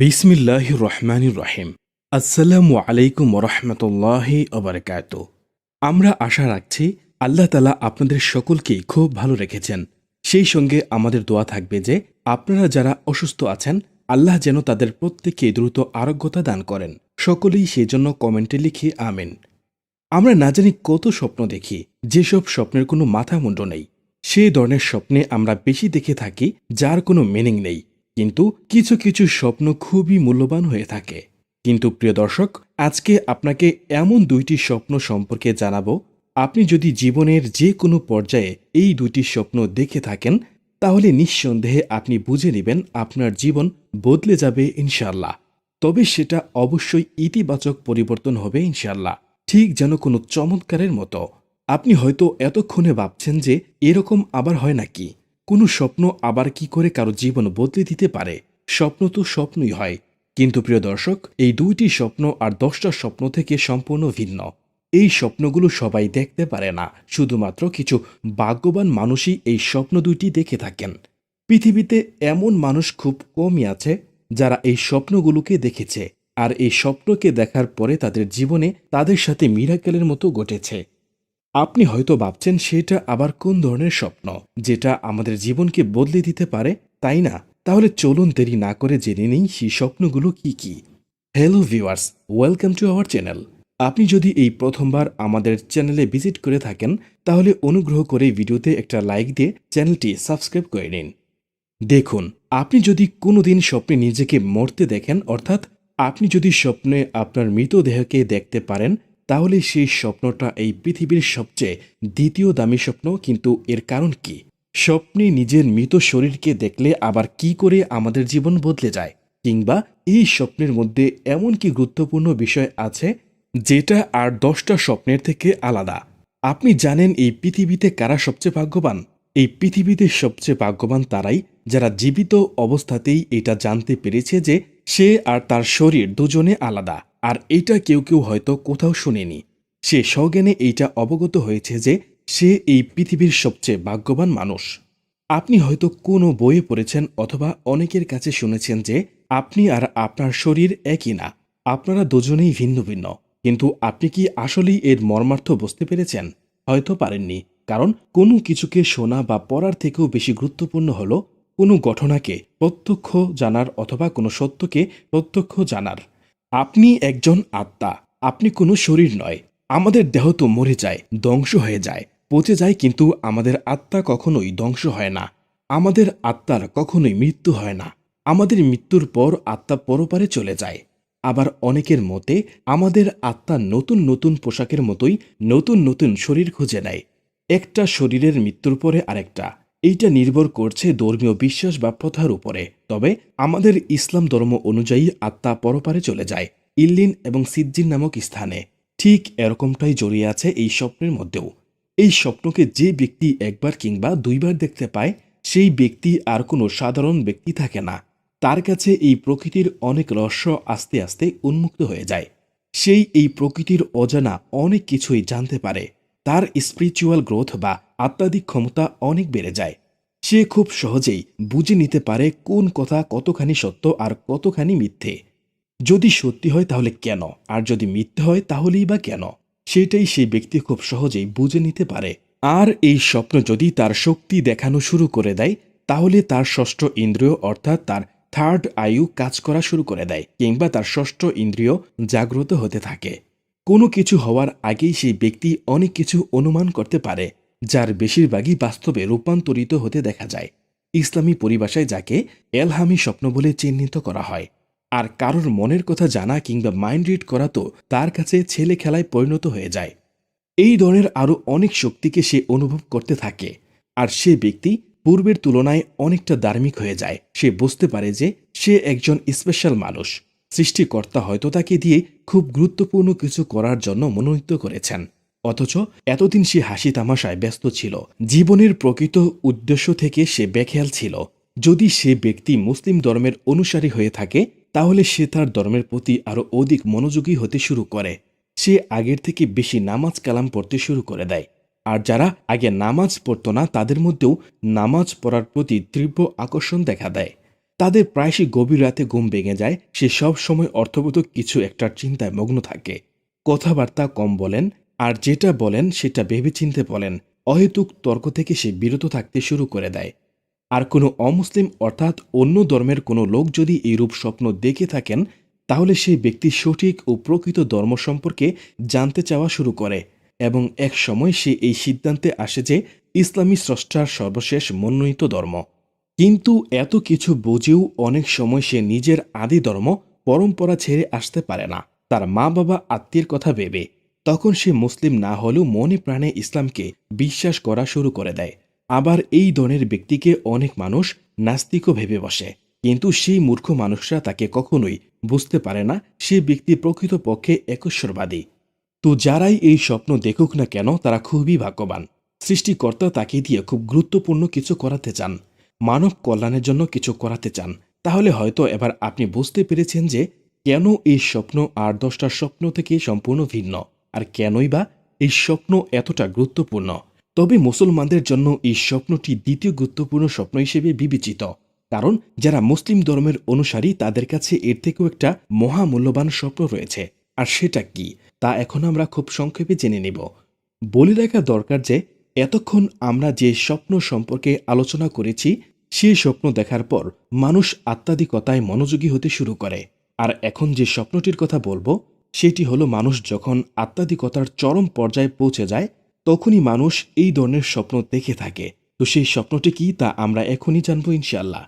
বিসমিল্লাহ রহমান রহিম আসসালামু আলাইকুম রহমতুল্লাহি অবরকাত আমরা আশা রাখছি আল্লাহ তালা আপনাদের সকলকেই খুব ভালো রেখেছেন। সেই সঙ্গে আমাদের দোয়া থাকবে যে আপনারা যারা অসুস্থ আছেন, আল্লাহ যেন তাদের প্রত্যেককে দ্রুত আরোগ্যতা দান করেন। সকলেই সেই জন্য কমেন্টে লিখি আমিন। আমরা না জানি কত স্বপ্ন দেখি, যেসব স্বপ্নের কোনো মাথা মুন্ড নেই। সেই ধরনের স্বপ্নে আমরা বেশি দেখে থাকি, যার কোনো মিনিং নেই। কিন্তু কিছু কিছু স্বপ্ন খুবই মূল্যবান হয়ে থাকে। কিন্তু প্রিয় দর্শক, আজকে আপনাকে এমন দুইটি স্বপ্ন সম্পর্কে জানাব। আপনি যদি জীবনের যে কোনো পর্যায়ে এই দুইটি স্বপ্ন দেখে থাকেন, তাহলে নিঃসন্দেহে আপনি বুঝে নেবেন আপনার জীবন বদলে যাবে ইনশাল্লাহ তবে সেটা অবশ্যই ইতিবাচক পরিবর্তন হবে ইনশাল্লাহ ঠিক যেন কোনো চমৎকারের মতো। আপনি হয়তো এতক্ষণে ভাবছেন যে এরকম আবার হয় নাকি? কোনো স্বপ্ন আবার কি করে কারও জীবন বদলে দিতে পারে? স্বপ্ন তো স্বপ্নই হয়। কিন্তু প্রিয় দর্শক, এই দুইটি স্বপ্ন আর দশটা স্বপ্ন থেকে সম্পূর্ণ ভিন্ন। এই স্বপ্নগুলো সবাই দেখতে পারে না। শুধুমাত্র কিছু ভাগ্যবান মানুষই এই স্বপ্ন দুইটি দেখে থাকেন। পৃথিবীতে এমন মানুষ খুব কমই আছে যারা এই স্বপ্নগুলোকে দেখেছে। আর এই স্বপ্নকে দেখার পরে তাদের জীবনে তাদের সাথে মিরাকেলের মতো ঘটেছে। আপনি হয়তো ভাবছেন সেটা আবার কোন ধরনের স্বপ্ন? যেটা আমাদের জীবনকে বদলে দিতে পারে, তাই না? তাহলে চলুন দেরি না করে জেনে নেই সেই স্বপ্নগুলো কি কি। Hello viewers welcome to our channel আপনি যদি এই প্রথমবার আমাদের চ্যানেলে ভিজিট করে থাকেন, তাহলে অনুগ্রহ করে ভিডিওতে একটা লাইক দিয়ে চ্যানেলটি সাবস্ক্রাইব করে নিন। দেখুন, আপনি যদি কোনোদিন স্বপ্নে নিজেকে মরতে দেখেন, অর্থাৎ আপনি যদি স্বপ্নে আপনার মৃতদেহকে দেখতে পারেন তাহলে সেই স্বপ্নটা এই পৃথিবীর সবচেয়ে দ্বিতীয় দামি স্বপ্ন, কিন্তু এর কারণ কি? স্বপ্নে নিজের মৃত শরীরকে দেখলে আবার কি করে আমাদের জীবন বদলে যায়? কিংবা এই স্বপ্নের মধ্যে এমন কি গুরুত্বপূর্ণ বিষয় আছে, যেটা আর দশটা স্বপ্নের থেকে আলাদা? আপনি জানেন এই পৃথিবীতে কারা সবচেয়ে ভাগ্যবান? এই পৃথিবীতে সবচেয়ে ভাগ্যবান তারাই যারা জীবিত অবস্থাতেই এটা জানতে পেরেছে যে সে আর তার শরীর দুজনে আলাদা। আর এটা কেউ কেউ হয়তো কোথাও শুনেনি। সে সজ্ঞানে এইটা অবগত হয়েছে যে সে এই পৃথিবীর সবচেয়ে ভাগ্যবান মানুষ। আপনি হয়তো কোনো বইয়ে পড়েছেন অথবা অনেকের কাছে শুনেছেন যে আপনি আর আপনার শরীর একই না, আপনারা দুজনেই ভিন্ন ভিন্ন। কিন্তু আপনি কি আসলেই এর মর্মার্থ বুঝতে পেরেছেন? হয়তো পারেননি, কারণ কোনো কিছুকে শোনা বা পড়ার থেকেও বেশি গুরুত্বপূর্ণ হলো কোনো ঘটনাকে প্রত্যক্ষ জানার অথবা কোনো সত্যকে প্রত্যক্ষ জানার। আপনি একজন আত্মা, আপনি কোনো শরীর নয়। আমাদের দেহ তো মরে যায়, ধ্বংস হয়ে যায়, পচে যায় কিন্তু আমাদের আত্মা কখনোই ধ্বংস হয় না। আমাদের আত্মার কখনোই মৃত্যু হয় না। আমাদের মৃত্যুর পর আত্মা পরপারে চলে যায়। আবার অনেকের মতে, আমাদের আত্মা নতুন নতুন পোশাকের মতোই নতুন নতুন শরীর খুঁজে নেয়। একটা শরীরের মৃত্যুর পরে আরেকটা। এইটা নির্ভর করছে ধর্মীয় বিশ্বাস বা প্রথার উপরে। তবে আমাদের ইসলাম ধর্ম অনুযায়ী আত্মা পরপারে চলে যায়, ইল্লিন এবং সিজ্জিন নামক স্থানে। ঠিক এরকমটাই জড়িয়ে আছে এই স্বপ্নের মধ্যেও। এই স্বপ্নকে যে ব্যক্তি একবার কিংবা দুইবার দেখতে পায়, সেই ব্যক্তি আর কোনো সাধারণ ব্যক্তি থাকে না। তার কাছে এই প্রকৃতির অনেক রহস্য আস্তে আস্তে উন্মুক্ত হয়ে যায়। সেই এই প্রকৃতির অজানা অনেক কিছুই জানতে পারে। তার স্পিরিচুয়াল গ্রোথ বা আত্মাধিক ক্ষমতা অনেক বেড়ে যায়। সে খুব সহজেই বুঝে নিতে পারে কোন কথা কতখানি সত্য আর কতখানি মিথ্যে। যদি সত্যি হয় তাহলে কেন? আর যদি মিথ্যে হয় তাহলেই বা কেন? সেটাই সেই ব্যক্তি খুব সহজেই বুঝে নিতে পারে। আর এই স্বপ্ন যদি তার শক্তি দেখানো শুরু করে দেয়, তাহলে তার ষষ্ঠ ইন্দ্রিয় অর্থাৎ তার থার্ড আয়ু কাজ করা শুরু করে দেয়, কিংবা তার ষষ্ঠ ইন্দ্রিয় জাগ্রত হতে থাকে। কোনো কিছু হওয়ার আগেই সেই ব্যক্তি অনেক কিছু অনুমান করতে পারে। যার বেশিরভাগই বাস্তবে রূপান্তরিত হতে দেখা যায়। ইসলামী পরিভাষায় যাকে এলহামি স্বপ্ন বলে চিহ্নিত করা হয়। আর কারোর মনের কথা জানা কিংবা মাইন্ড রিড করা তো তার কাছে ছেলে খেলায় পরিণত হয়ে যায়। এই ধরনের আরও অনেক শক্তিকে সে অনুভব করতে থাকে। আর সে ব্যক্তি পূর্বের তুলনায় অনেকটা ধার্মিক হয়ে যায়। সে বুঝতে পারে যে সে একজন স্পেশাল মানুষ। সৃষ্টিকর্তা হয়তো তাকে দিয়ে খুব গুরুত্বপূর্ণ কিছু করার জন্য মনোনীত করেছেন। অথচ এতদিন সে হাসি তামাশায় ব্যস্ত ছিল। জীবনের প্রকৃত উদ্দেশ্য থেকে সে বেখেয়াল ছিল। যদি সে ব্যক্তি মুসলিম ধর্মের অনুসারী হয়ে থাকে, তাহলে সে তার ধর্মের প্রতি আরও অধিক মনোযোগী হতে শুরু করে। সে আগের থেকে বেশি নামাজ কালাম পড়তে শুরু করে দেয়। আর যারা আগে নামাজ পড়তো না, তাদের মধ্যেও নামাজ পড়ার প্রতি তীব্র আকর্ষণ দেখা দেয়। তাদের প্রায়শই গভীর রাতে ঘুম ভেঙে যায়। সে সব সময় অর্থবোধক কিছু একটা চিন্তায় মগ্ন থাকে। কথাবার্তা কম বলেন আর যেটা বলেন, সেটা ভেবেচিন্তে বলেন। অহেতুক তর্ক থেকে সে বিরত থাকতে শুরু করে দেয়। আর কোনো অমুসলিম অর্থাৎ অন্য ধর্মের কোনো লোক যদি এইরূপ স্বপ্ন দেখে থাকেন, তাহলে সেই ব্যক্তি সঠিক ও প্রকৃত ধর্ম সম্পর্কে জানতে চাওয়া শুরু করে এবং এক সময় সে এই সিদ্ধান্তে আসে যে ইসলামী স্রষ্টার সর্বশেষ মনোনীত ধর্ম। কিন্তু এত কিছু বুঝেও অনেক সময় সে নিজের আদি ধর্ম, পরম্পরা ছেড়ে আসতে পারে না। তার মা বাবা আত্মীয়ের কথা ভেবে। তখন সে মুসলিম না হলেও মনে প্রাণে ইসলামকে বিশ্বাস করা শুরু করে দেয়। আবার এই ধরনের ব্যক্তিকে অনেক মানুষ নাস্তিকও ভেবে বসে। কিন্তু সেই মূর্খ মানুষরা তাকে কখনোই বুঝতে পারে না, সে ব্যক্তি প্রকৃতপক্ষে একশ্বরবাদী। তো যারাই এই স্বপ্ন দেখুক না কেন, তারা খুবই ভাগ্যবান। সৃষ্টিকর্তা তাকে দিয়ে খুব গুরুত্বপূর্ণ কিছু করাতে চান। মানব কল্যাণের জন্য কিছু করাতে চান। তাহলে হয়তো এবার আপনি বুঝতে পেরেছেন যে কেন এই স্বপ্ন আর দশটা স্বপ্ন থেকে সম্পূর্ণ ভিন্ন। আর কেনই বা এই স্বপ্ন এতটা গুরুত্বপূর্ণ? তবে মুসলমানদের জন্য এই স্বপ্নটি দ্বিতীয় গুরুত্বপূর্ণ স্বপ্ন হিসেবে বিবেচিত। কারণ যারা মুসলিম ধর্মের অনুসারী, তাদের কাছে এর থেকেও একটা মহামূল্যবান স্বপ্ন রয়েছে। আর সেটা কি? তা এখন আমরা খুব সংক্ষেপে জেনে নেব। বলে রাখা দরকার যে, এতক্ষণ আমরা যে স্বপ্ন সম্পর্কে আলোচনা করেছি সেই স্বপ্ন দেখার পর মানুষ আত্মাধিকতায় মনোযোগী হতে শুরু করে। আর এখন যে স্বপ্নটির কথা বলব সেটি হলো মানুষ যখন আত্মাধিকতার চরম পর্যায়ে পৌঁছে যায়, তখনই মানুষ এই ধরনের স্বপ্ন দেখে থাকে। তো সেই স্বপ্নটি কি তা আমরা এখনই জানব ইনশাল্লাহ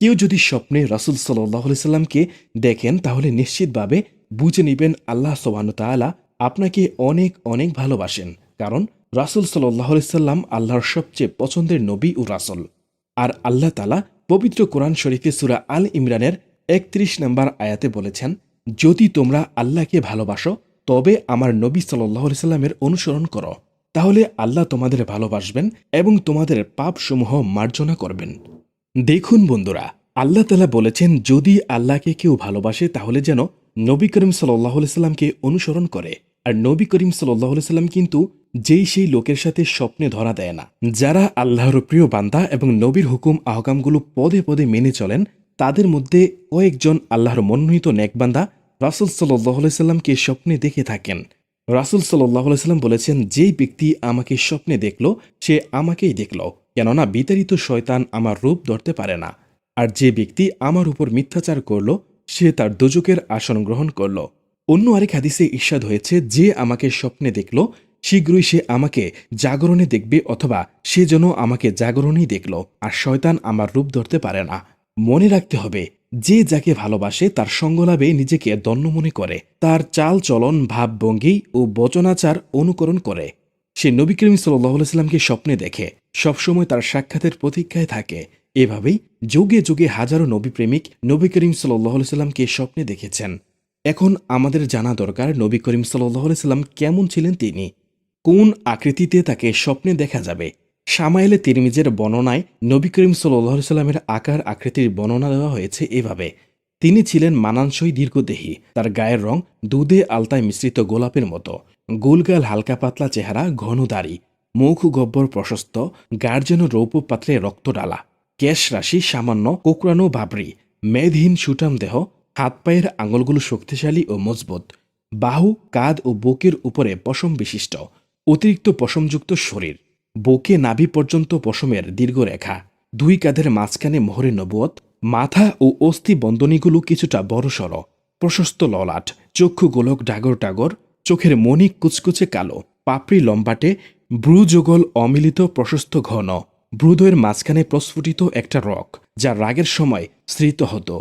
কেউ যদি স্বপ্নে রাসুল সাল্লাহ সাল্লামকে দেখেন, তাহলে নিশ্চিতভাবে বুঝে নেবেন আল্লাহ সোবান তাআলা আপনাকে অনেক অনেক ভালোবাসেন। কারণ রাসুল সাল্লাহ সাল্লাম আল্লাহর সবচেয়ে পছন্দের নবী ও রাসুল। আর আল্লাহ তালা পবিত্র কোরআন শরীফে সুরা আল ইমরানের একত্রিশ নম্বর আয়াতে বলেছেন যদি তোমরা আল্লাহকে ভালোবাসো, তবে আমার নবী সাল্লাহ সাল্লামের অনুসরণ করো। তাহলে আল্লাহ তোমাদের ভালোবাসবেন এবং তোমাদের পাপসমূহ মার্জনা করবেন। দেখুন বন্ধুরা, আল্লাহ তালা বলেছেন, যদি আল্লাহকে কেউ ভালোবাসে, তাহলে যেন নবী করিম সাল্লাহ সাল্লামকে অনুসরণ করে। আর নবী করিম সাল্লাহ সাল্লাম কিন্তু যেই সেই লোকের সাথে স্বপ্নে ধরা দেয় না। যারা আল্লাহর প্রিয় বান্দা এবং নবীর হুকুম আহকামগুলো পদে পদে মেনে চলেন, তাদের মধ্যে কয়েকজন আল্লাহর মনোনীত নেকবান্দা রাসুল সাল্লাহ সাল্লামকে স্বপ্নে দেখে থাকেন। রাসুল সাল্লাহ সাল্লাম বলেছেন, যেই ব্যক্তি আমাকে স্বপ্নে দেখল, সে আমাকেই দেখল, কেননা বিতাড়িত শয়তান আমার রূপ ধরতে পারে না। আর যে ব্যক্তি আমার উপর মিথ্যাচার করল, সে তার দুজকের আসন গ্রহণ করল। অন্য আরেক হাদিসে ঈর্ষাদ হয়েছে, যে আমাকে স্বপ্নে দেখল, শীঘ্রই সে আমাকে জাগরণে দেখবে অথবা সে যেন আমাকে জাগরণেই দেখল, আর শয়তান আমার রূপ ধরতে পারে না। মনে রাখতে হবে যে যাকে ভালোবাসে, তার সঙ্গলাভে নিজেকে দন্য মনে করে। তার চাল চলন ভাবভঙ্গি ও বচনাচার অনুকরণ করে। সে নবী সাল্লাহামকে স্বপ্নে দেখে, সবসময় তার সাক্ষাতের প্রতীক্ষায় থাকে। এভাবেই যুগে যুগে হাজারো নবী প্রেমিক নবী করিম সাল্লাহ সাল্লামকে স্বপ্নে দেখেছেন। এখন আমাদের জানা দরকার নবী করিম সাল্লাহ সাল্লাম কেমন ছিলেন তিনি? কোন আকৃতিতে তাকে স্বপ্নে দেখা যাবে? সামাইলে তিরমিজের বর্ণনায় নবী করিম সাল্লাহ সাল্লামের আকার আকৃতির বর্ণনা দেওয়া হয়েছে এভাবে। তিনি ছিলেন মানানসই দীর্ঘদেহী, তার গায়ের রং দুধে আলতায় মিশ্রিত গোলাপের মতো। গোলগাল হালকা পাতলা চেহারা, ঘন দাড়ি, মুখ গব্বর প্রশস্ত গার যেন রৌপ্য পাত্রে রক্ত ডালা ক্যাশ রাশি সামান্য কোকড়ানো বাবরি, মেদহীন সুটাম দেহ, হাত পায়ের আঙুলগুলো শক্তিশালী ও মজবুত। বাহু, কাঁধ ও বুকের উপরে পশম বিশিষ্ট। অতিরিক্ত পশমযুক্ত শরীর। বুকে নাভি পর্যন্ত পশমের দীর্ঘ রেখা দুই কাঁধের মাঝখানে মোহরে নবুয়ত, মাথা ও অস্থি বন্ধনীগুলো কিছুটা বড়সড়, প্রশস্ত ললাট, চক্ষু গোলক ডাগর ডাগর চোখের মণিক কুচকুচে কালো, পাপড়ি লম্বাটে, ব্রুযোগল অমিলিত প্রশস্ত ঘন ব্রুদয়ের মাঝখানে প্রস্ফুটিত একটা রক, যা রাগের সময় স্মৃত হতো,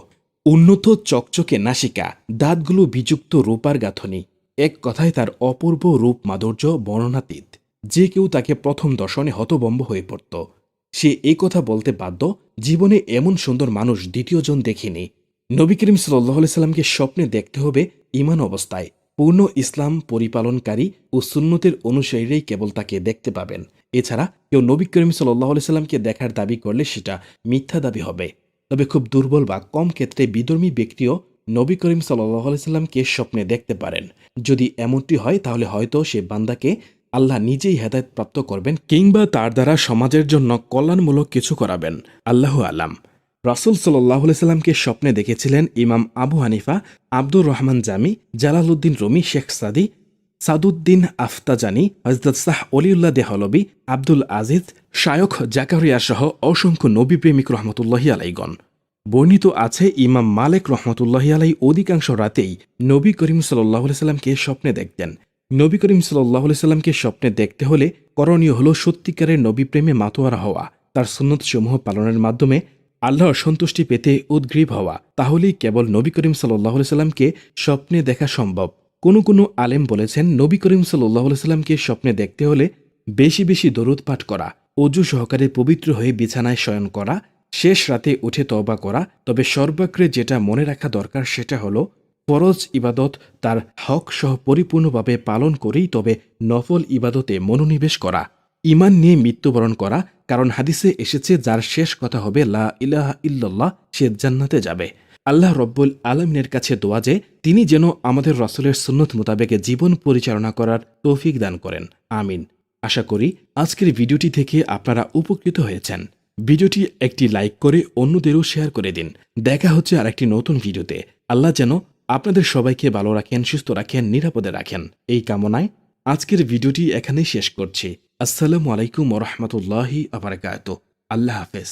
উন্নত চকচকে নাসিকা, দাঁতগুলো বিযুক্ত রূপার গাঁথনি, এক কথায় তার অপূর্ব রূপ মাধুর্য বর্ণনাতীত। যে কেউ তাকে প্রথম দর্শনে হতবম্ব হয়ে পড়ত। সে এই কথা বলতে বাধ্য, জীবনে এমন সুন্দর মানুষ দ্বিতীয়জন দেখিনি। নবী করিম সাল্লাহ সাল্লামকে স্বপ্নে দেখতে হবে ইমান অবস্থায়। পূর্ণ ইসলাম পরিপালনকারী ও সুন্নতের অনুসারীরাই কেবল তাকে দেখতে পাবেন। এছাড়া কেউ নবী করিম সাল্লাহ সাল্লামকে দেখার দাবি করলে সেটা মিথ্যা দাবি হবে। তবে খুব দুর্বল বা কম ক্ষেত্রে বিধর্মী ব্যক্তিও নবী করিম সাল্লাহ সাল্লামকে স্বপ্নে দেখতে পারেন। যদি এমনটি হয়, তাহলে হয়তো সে বান্দাকে আল্লাহ নিজেই হেদায়ত প্রাপ্ত করবেন কিংবা তার দ্বারা সমাজের জন্য কল্যাণমূলক কিছু করাবেন। আল্লাহ আলাম। রাসুল সাল্লাহ সাল্লামকে স্বপ্নে দেখেছিলেন ইমাম Abu Hanifa, Abdur Rahman Jami, Jalaluddin Rumi, Sheikh Saadi, Saaduddin Taftazani হজরত শাহ অলিউল্লাহ দেহলবি, আব্দুল আজিজ, শায়খ জাকারিয়া সহ অসংখ্য নবী প্রেমিক রহমতুল্লাহি আলাইগণ। বর্ণিত আছে ইমাম মালেক রহমতুল্লাহি আলাই অধিকাংশ রাতেই নবী করিম সাল্লাহ সাল্লামকে স্বপ্নে দেখতেন। নবী করিম সাল্লাহ সাল্লামকে স্বপ্নে দেখতে হলে করণীয় হল সত্যিকারের নবী প্রেমে মাতোয়ারা হওয়া। তার সুন্নতসমূহ পালনের মাধ্যমে আল্লাহর সন্তুষ্টি পেতে উদ্গ্রীব হওয়া। তাহলেই কেবল নবী করিম সাল্লাহ সাল্লামকে স্বপ্নে দেখা সম্ভব। কোনো কোনো আলেম বলেছেন, নবী করিম সাল্লাহ সাল্লামকে স্বপ্নে দেখতে হলে বেশি বেশি দরুদ পাঠ করা, অজু সহকারে পবিত্র হয়ে বিছানায় শয়ন করা, শেষ রাতে উঠে তওবা করা। তবে সর্বাগ্রে যেটা মনে রাখা দরকার সেটা হলো ফরজ ইবাদত তার হক সহ পরিপূর্ণভাবে পালন করেই তবে নফল ইবাদতে মনোনিবেশ করা ইমান নিয়ে মৃত্যুবরণ করা, কারণ হাদিসে এসেছে, যার শেষ কথা হবে, লা ইলাহা ইল্লাল্লাহ, সে জান্নাতে যাবে। আল্লাহ রব্বুল আলমিনের কাছে দোয়া যে, তিনি যেন আমাদের রসুলের সুন্নত মোতাবেকে জীবন পরিচালনা করার তৌফিক দান করেন। আমিন। আশা করি আজকের ভিডিওটি থেকে আপনারা উপকৃত হয়েছেন। ভিডিওটি একটি লাইক করে অন্যদেরও শেয়ার করে দিন। দেখা হচ্ছে আর একটি নতুন ভিডিওতে। আল্লাহ যেন আপনাদের সবাইকে ভালো রাখেন, সুস্থ রাখেন, নিরাপদে রাখেন। এই কামনায় আজকের ভিডিওটি এখানেই শেষ করছি। আসসালামু আলাইকুম ওরহমতুল্লাহি আবরকাত আল্লাহ হাফেজ।